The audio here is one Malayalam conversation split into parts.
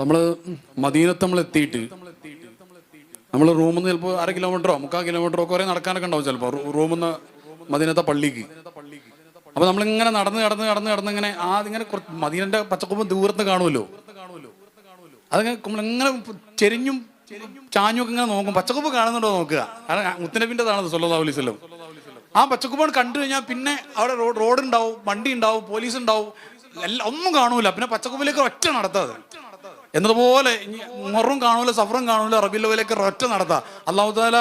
നമ്മൾ മദീനത്ത് നമ്മൾ എത്തിയിട്ട് നമ്മൾ റൂമിൽ നിന്ന് ചിലപ്പോൾ അര കിലോമീറ്ററോ മുക്കാൽ കിലോമീറ്ററോ കുറേ നടക്കാനൊക്കെ ഉണ്ടാവും ചിലപ്പോൾ റൂമിൽ നിന്ന് മദീനത്തെ പള്ളിക്ക്. അപ്പൊ നമ്മളിങ്ങനെ നടന്ന് നടന്ന് നടന്ന് നടന്ന് ഇങ്ങനെ ആ ഇങ്ങനെ മദീനന്റെ പച്ചക്കൊമ്പ് ദൂരത്ത് കാണുമല്ലോ അതങ്ങനെ നമ്മളിങ്ങനെ ചെരിഞ്ഞും ചാഞ്ഞും ഒക്കെ ഇങ്ങനെ നോക്കും. പച്ചക്കുമ്പ് കാണുന്നുണ്ടോ നോക്കുക. കാരണം മുത്തനബിന്റെ താണത് സല്ലാ അലൈവല്ലം ആ പച്ചക്കൊമ്പ് കണ്ടു കഴിഞ്ഞാൽ പിന്നെ അവിടെ റോഡ് ഉണ്ടാവും വണ്ടി ഉണ്ടാവും പോലീസ് ഉണ്ടാവും എല്ലാം ഒന്നും കാണൂല. പിന്നെ പച്ചക്കുമ്പിലേക്ക് ഒറ്റ നടത്താതെ എന്നതുപോലെ മുറും കാണൂല സഫറും കാണൂല റബി ലവലേക്ക് ഒറ്റ നടത്താം. അള്ളാഹു താല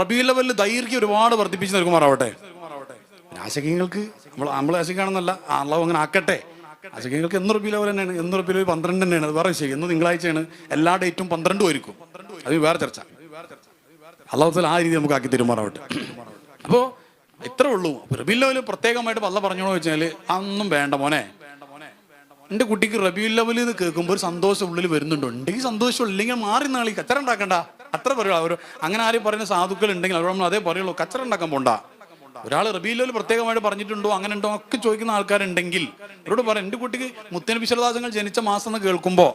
റബി ലെവലിൽ ദൈർഘ്യം ഒരുപാട് വർദ്ധിപ്പിച്ചു നൽകുമാറാവട്ടെ. ആശകങ്ങൾക്ക് നമ്മൾ നമ്മൾ ആശിക്കാണെന്നല്ല അള്ളാഹു അങ്ങനെ ആക്കട്ടെ. ആശകങ്ങൾക്ക് എന്ന് റബി ലവൽ തന്നെയാണ് എന്ന് റബി ലവൽ പന്ത്രണ്ട് തന്നെയാണ്. അത് വേറെ ശരി എന്ന് തിങ്കളാഴ്ചയാണ് എല്ലാ ഡേറ്റും പന്ത്രണ്ടും ആയിരിക്കും. അത് വേറെ ചർച്ച. അള്ളാഹു താല ആ രീതി നമുക്ക് ആക്കി തരുമാറാവട്ടെ. അപ്പോൾ ഇത്രേ ഉള്ളൂ. റബി ലവൽ പ്രത്യേകമായിട്ട് പല്ല പറഞ്ഞോളൂ വെച്ചാൽ അതൊന്നും വേണ്ട മോനെ. എന്റെ കുട്ടിക്ക് റബിയുൽ ലെവലിൽ എന്ന് കേൾക്കുമ്പോൾ ഒരു സന്തോഷം ഉള്ളിൽ വരുന്നുണ്ടോ. ഉണ്ടെങ്കിൽ സന്തോഷം ഇല്ലെങ്കിൽ മാറി നാളി കച്ചറ ഉണ്ടാക്കണ്ട. അത്ര പറയുള്ളൂ. അവർ അങ്ങനെ ആരും പറയുന്ന സാധുക്കൾ ഉണ്ടെങ്കിൽ അവർ നമ്മൾ അതേ പറയുള്ളൂ. കച്ചറ ഉണ്ടാക്കാൻ പോണ്ട. ഒരാൾ ലെവൽ പ്രത്യേകമായിട്ട് പറഞ്ഞിട്ടുണ്ടോ? അങ്ങനെ ഉണ്ടോ? ഒക്കെ ചോദിക്കുന്ന ആൾക്കാരുണ്ടെങ്കിൽ അവരോട് പറയാം എന്റെ കുട്ടിക്ക് മുത്തനബി വിശ്വദാസങ്ങൾ ജനിച്ച മാസം എന്ന് കേൾക്കുമ്പോൾ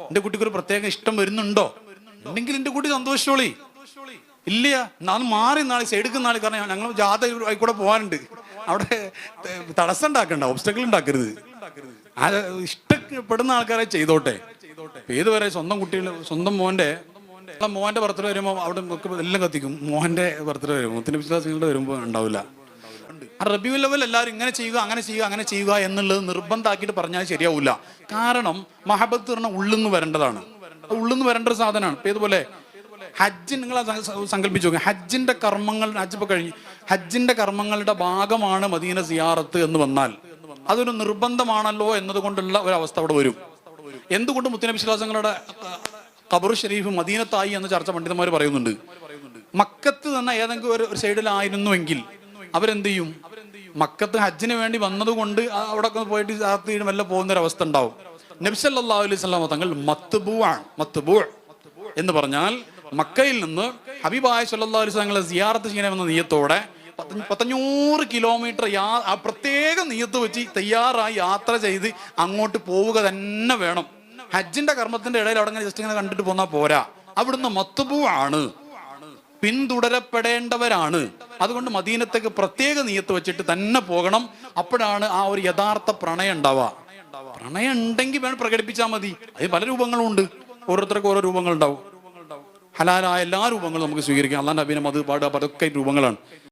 എന്റെ കുട്ടിക്ക് ഒരു പ്രത്യേക ഇഷ്ടം വരുന്നുണ്ടോ? ഉണ്ടെങ്കിൽ എന്റെ കുട്ടി സന്തോഷിച്ചോളി. ഇല്ല നാളെ മാറി നാളെ സൈഡിക്കുന്ന നാളെ കാരണം ഞങ്ങൾ ജാഥ ആയിക്കൂടെ പോകാനുണ്ട് അവിടെ തടസ്സം ഉണ്ടാക്കണ്ട. ഓബ്സ്റ്റക്കിൾ ഉണ്ടാക്കരുത്. ആ ഇഷ്ടപ്പെടുന്ന ആൾക്കാരെ ചെയ്തോട്ടെ. ഏതുവരെ സ്വന്തം കുട്ടികൾ സ്വന്തം മോന്റെ മോന്റെ ബർത്ത്ഡേ വരുമ്പോൾ അവിടെ എല്ലാം കത്തിക്കും. മോഹന്റെ ബർത്ത്ഡേ വരുമ്പോ മുത്തിന് വിശ്വാസികളുടെ വരുമ്പോൾ ഉണ്ടാവില്ല. ആ റിവ്യൂ ലെവൽ എല്ലാവരും ഇങ്ങനെ ചെയ്യുക അങ്ങനെ ചെയ്യുക അങ്ങനെ ചെയ്യുക എന്നുള്ളത് നിർബന്ധമാക്കിയിട്ട് പറഞ്ഞാൽ ശരിയാവില്ല കാരണം മഹബത്ത് പറഞ്ഞ ഉള്ളിൽ നിന്ന് വരേണ്ടതാണ്. അത് ഉള്ളിൽ നിന്ന് വരേണ്ട ഒരു സാധനമാണ്. ഇപ്പൊ ഇതുപോലെ ഹജ്ജ് നിങ്ങൾ സങ്കല്പിച്ചു നോക്കുക ഹജ്ജിന്റെ കർമ്മങ്ങൾ ഹജ്ജ് ഇപ്പൊ കഴിഞ്ഞ് ഹജ്ജിന്റെ കർമ്മങ്ങളുടെ ഭാഗമാണ് മദീന സിയാറത്ത് എന്ന് വന്നാൽ. അതൊരു നിർബന്ധമാണല്ലോ എന്നതുകൊണ്ടുള്ള ഒരു അവസ്ഥ അവിടെ വരും. എന്തുകൊണ്ട് മുത്തനബി വിശ്വാസങ്ങളുടെ കബർ ഷരീഫ് മദീനത്തായി എന്ന് ചർച്ച പണ്ഡിതന്മാർ പറയുന്നുണ്ട്. മക്കത്ത് തന്നെ ഏതെങ്കിലും ഒരു സൈഡിലായിരുന്നുവെങ്കിൽ അവരെന്ത് ചെയ്യും മക്കത്ത് ഹജ്ജിന് വേണ്ടി വന്നതുകൊണ്ട് അവിടെ പോയിട്ട് രാത്രി എല്ലാം പോകുന്ന ഒരു അവസ്ഥ ഉണ്ടാവും നബ്സല്ലാ അലൈഹി തങ്ങൾ മത്തുബൂ ആണ് എന്ന് പറഞ്ഞാൽ മക്കയിൽ നിന്ന് ഹബീബായ സല്ലാ അലൈഹി സ്വലങ്ങളെ സിയാറത്ത് ചെയ്യണമെന്ന നീയത്തോടെ പത്തഞ്ഞൂറ് കിലോമീറ്റർ യാ പ്രത്യേക നീയത്ത് വെച്ച് തയ്യാറായി യാത്ര ചെയ്ത് അങ്ങോട്ട് പോവുക തന്നെ വേണം. ഹജ്ജിന്റെ കർമ്മത്തിന്റെ ഇടയിൽ അവിടെ ജസ്റ്റ് ഇങ്ങനെ കണ്ടിട്ട് പോന്നാ പോരാ. അവിടുന്ന് മത്തുപൂവാണ് പിന്തുടരപ്പെടേണ്ടവരാണ്. അതുകൊണ്ട് മദീനത്തേക്ക് പ്രത്യേക നീയത്ത് വെച്ചിട്ട് തന്നെ പോകണം. അപ്പോഴാണ് ആ ഒരു യഥാർത്ഥ പ്രണയം ഉണ്ടാവുക. പ്രണയം ഉണ്ടെങ്കിൽ വേണം പ്രകടിപ്പിച്ചാൽ മതി. അത് പല രൂപങ്ങളും ഉണ്ട്. ഓരോരുത്തർക്കും ഓരോ രൂപങ്ങൾ ഉണ്ടാവും ഹലാലായ എല്ലാ രൂപങ്ങളും നമുക്ക് സ്വീകരിക്കാം. അല്ലാണ്ട് അഭിനം അത് പാടുക അതൊക്കെ രൂപങ്ങളാണ്.